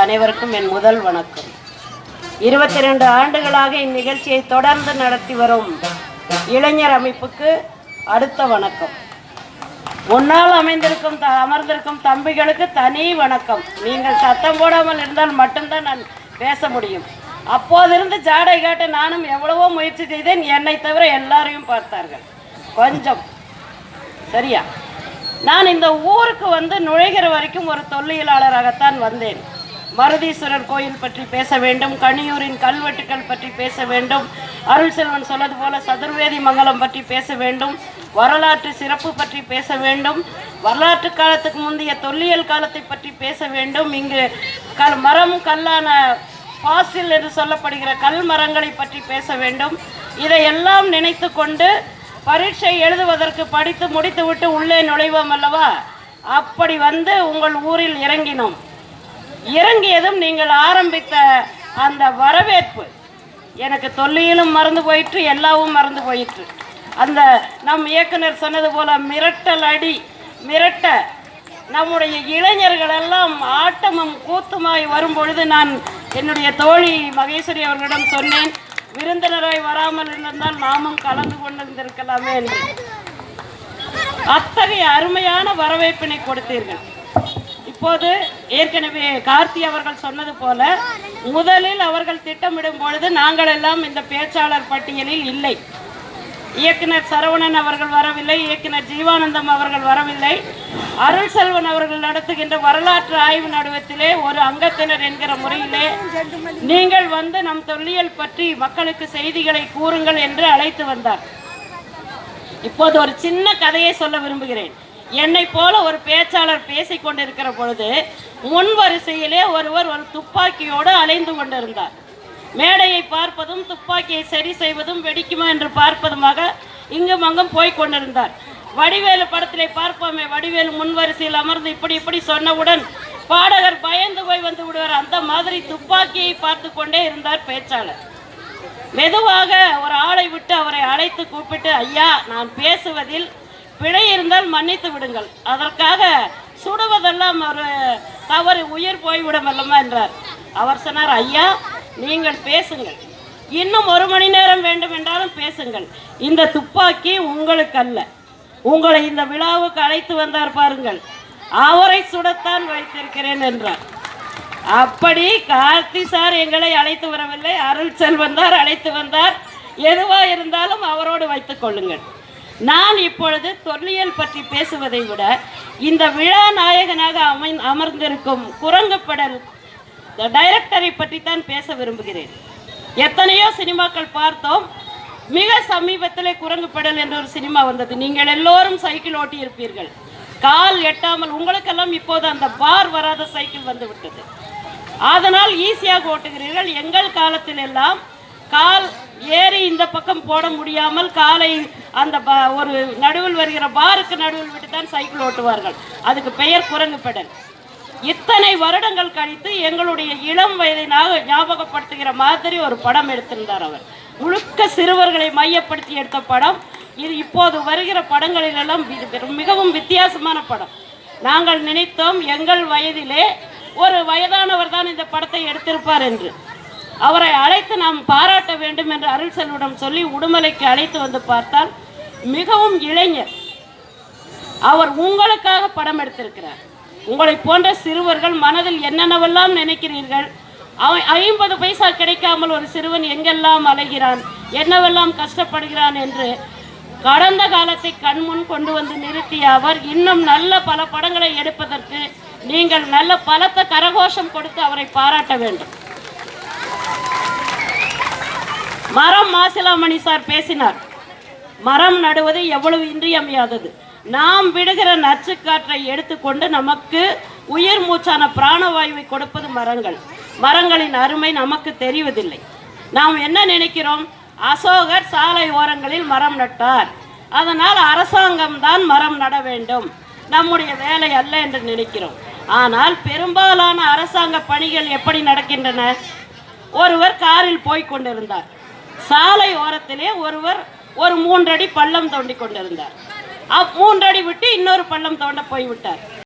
அனைவருக்கும் என் முதல் வணக்கம். இருபத்தி ரெண்டு ஆண்டுகளாக இந்நிகழ்ச்சியை தொடர்ந்து நடத்தி வரும் இளைஞர் அமைப்புக்கு அடுத்த வணக்கம். முன்னால் அமைந்திருக்கும் த அமர்ந்திருக்கும் தம்பிகளுக்கு தனி வணக்கம். நீங்கள் சத்தம் போடாமல் இருந்தால் மட்டும்தான் நான் பேச முடியும். அப்போதிருந்து ஜாடை காட்ட நானும் எவ்வளவோ முயற்சி செய்தேன். என்னை தவிர எல்லாரையும் பார்த்தார்கள். கொஞ்சம். சரியா? நான் இந்த ஊருக்கு வந்து நுழைகிற வரைக்கும் ஒரு தொல்லியலாளராகத்தான் வந்தேன். மருதீஸ்வரர் கோயில் பற்றி பேச வேண்டும் கனியூரின் கல்வெட்டுக்கள் பற்றி பேச வேண்டும் அருள் செல்வன் சொன்னது போல சதுர்வேதி மங்கலம் பற்றி பேச வேண்டும் வரலாற்று சிறப்பு பற்றி பேச வேண்டும் வரலாற்று காலத்துக்கு முந்தைய தொல்லியல் காலத்தை பற்றி பேச வேண்டும் இங்கு கல் மரம் கல்லான பாசில் என்று சொல்லப்படுகிற கல் மரங்களை பற்றி பேச வேண்டும். இதையெல்லாம் நினைத்து கொண்டு பரீட்சை எழுதுவதற்கு படித்து முடித்துவிட்டு உள்ளே நுழைவோம் அல்லவா? அப்படி வந்து உங்கள் ஊரில் இறங்கினோம். இறங்கியதும் நீங்கள் ஆரம்பித்த அந்த வரவேற்பு எனக்கு தொல்லியிலும் மறந்து போயிற்று எல்லாவும் மறந்து போயிற்று. அந்த நம் இயக்குனர் சொன்னது போல மிரட்டல் அடி மிரட்ட நம்முடைய இளைஞர்கள் எல்லாம் ஆட்டமும் கூத்துமாய் வரும் பொழுது நான் என்னுடைய தோழி மகேஸ்வரி அவர்களிடம் சொன்னேன் விருந்தினராய் வராமல் இருந்திருந்தால் நாமும் கலந்து கொண்டிருந்திருக்கலாமே என்று. அத்தகைய அருமையான வரவேற்பினை கொடுத்தீர்கள். இப்போது ஏற்கனவே கார்த்தி அவர்கள் சொன்னது போல முதலில் அவர்கள் திட்டமிடும் பொழுது நாங்கள் எல்லாம் இந்த பேச்சாளர் பட்டியலில் இல்லை. இயக்குனர் சரவணன் அவர்கள் வரவில்லை இயக்குனர் ஜீவானந்தம் அவர்கள் வரவில்லை. அருள் செல்வன் அவர்கள் நடத்துகின்ற வரலாற்று ஆய்வு நடுவத்திலே ஒரு அங்கத்தினர் என்கிற முறையிலே நீங்கள் வந்து நம் தொல்லியல் பற்றி மக்களுக்கு செய்திகளை கூறுங்கள் என்று அழைத்து வந்தார். இப்போது ஒரு சின்ன கதையை சொல்ல விரும்புகிறேன். என்னை போல ஒரு பேச்சாளர் பேசி கொண்டிருக்கிற பொழுது முன் வரிசையிலே ஒருவர் ஒரு துப்பாக்கியோடு அலைந்து கொண்டிருந்தார். மேடையை பார்ப்பதும் துப்பாக்கியை சரி செய்வதும் வெடிக்குமா என்று பார்ப்பதுமாக இங்கும் அங்கும் போய் கொண்டிருந்தார். வடிவேலு படத்திலே பார்ப்போமே வடிவேலு முன் வரிசையில் அமர்ந்து இப்படி இப்படி சொன்னவுடன் பாடகர் பயந்து போய் வந்து விடுவார். அந்த மாதிரி துப்பாக்கியை பார்த்து கொண்டே இருந்தார் பேச்சாளர். மெதுவாக ஒரு ஆளை விட்டு அவரை அழைத்து கூப்பிட்டு ஐயா நான் பேசுவதில் பிழை இருந்தால் மன்னித்து விடுங்கள். அதற்காக சுடுவதெல்லாம் ஒரு தவறு உயிர் போய்விடும் அல்லமா என்றார். அவர் சொன்னார் ஐயா நீங்கள் பேசுங்கள். இன்னும் ஒரு மணி நேரம் வேண்டும் என்றாலும் பேசுங்கள். இந்த துப்பாக்கி உங்களுக்கு அல்ல உங்களை இந்த விழாவுக்கு அழைத்து வந்தார் பாருங்கள். அவரை சுடத்தான் வைத்திருக்கிறேன் என்றார். அப்படி கார்த்தி சார் எங்களை அழைத்து வரவில்லை. அருள் செல்வந்தார் அழைத்து வந்தார். எதுவாக இருந்தாலும் அவரோடு வைத்துக் கொள்ளுங்கள். நான் இப்பொழுது தொல்லியல் பற்றி பேசுவதை விட இந்த விழா நாயகனாக அமை அமர்ந்திருக்கும் குரங்குப்படல் டைரக்டரை பற்றி தான் பேச விரும்புகிறேன். எத்தனையோ சினிமாக்கள் பார்த்தோம். மிக சமீபத்தில் குரங்குப்படல் என்ற ஒரு சினிமா வந்தது. நீங்கள் எல்லோரும் சைக்கிள் ஓட்டி இருப்பீர்கள் கால் எட்டாமல் உங்களுக்கெல்லாம் இப்போது அந்த பார் வராத சைக்கிள் வந்து விட்டது. அதனால் ஈஸியாக ஓட்டுகிறீர்கள். எங்கள் காலத்தில் எல்லாம் கால் ஏறி இந்த பக்கம் போட முடியாமல் காலை அந்த ப- ஒரு நடுவில் வருகிற பாருக்கு நடுவில் விட்டு தான் சைக்கிள் ஓட்டுவார்கள். அதுக்கு பெயர் குரங்கு பெடல் இத்தனை வருடங்கள் கழித்து எங்களுடைய இளம் வயதினாக ஞாபகப்படுத்துகிற மாதிரி ஒரு படம் எடுத்திருந்தார் அவர். முழுக்க சிறுவர்களை மையப்படுத்தி எடுத்த படம். இது இப்போது வருகிற படங்களிலெல்லாம் மிகவும் வித்தியாசமான படம். நாங்கள் நினைத்தோம் எங்கள் வயதிலே ஒரு வயதானவர் தான் இந்த படத்தை எடுத்திருப்பார் என்று. அவரை அழைத்து நாம் பாராட்ட வேண்டும் என்று அருள் செல்விடம் சொல்லி உடுமலைக்கு அழைத்து வந்து பார்த்தால் மிகவும் இளைஞர். அவர் உங்களுக்காக படம் எடுத்திருக்கிறார். உங்களை போன்ற சிறுவர்கள் மனதில் என்னென்னவெல்லாம் நினைக்கிறீர்கள்? அவன் ஐம்பது பைசா கிடைக்காமல் ஒரு சிறுவன் எங்கெல்லாம் அலைகிறான்? என்னவெல்லாம் கஷ்டப்படுகிறான் என்று கடந்த காலத்தை கண்முன் கொண்டு வந்து நிறுத்திய அவர் இன்னும் நல்ல பல படங்களை எடுப்பதற்கு நீங்கள் நல்ல பலத்த கரகோஷம் கொடுத்து அவரை பாராட்ட வேண்டும். மரம் மாசிலாமணி சார் பேசினார். மரம் நடுவது எவ்வளவு இன்றியமையாதது. நாம் விடுகிற நச்சுக்காற்றை எடுத்துக்கொண்டு நமக்கு உயிர் மூச்சான பிராணவாயுவை கொடுப்பது மரங்கள். மரங்களின் அருமை நமக்கு தெரிவதில்லை. நாம் என்ன நினைக்கிறோம்? அசோகர் சாலை ஓரங்களில் மரம் நட்டார். அதனால் அரசாங்கம் தான் மரம் நட வேண்டும். நம்முடைய வேலை அல்ல என்று நினைக்கிறோம். ஆனால் பெரும்பாலான அரசாங்க பணிகள் எப்படி நடக்கின்றன? ஒருவர் காரில் போய் கொண்டிருந்தார். சாலை ஓரத்திலே ஒருவர் ஒரு மூன்றடி பள்ளம் தோண்டி கொண்டிருந்தார். அப் மூன்றடி விட்டு இன்னொரு பள்ளம் தோண்ட போய்விட்டார்.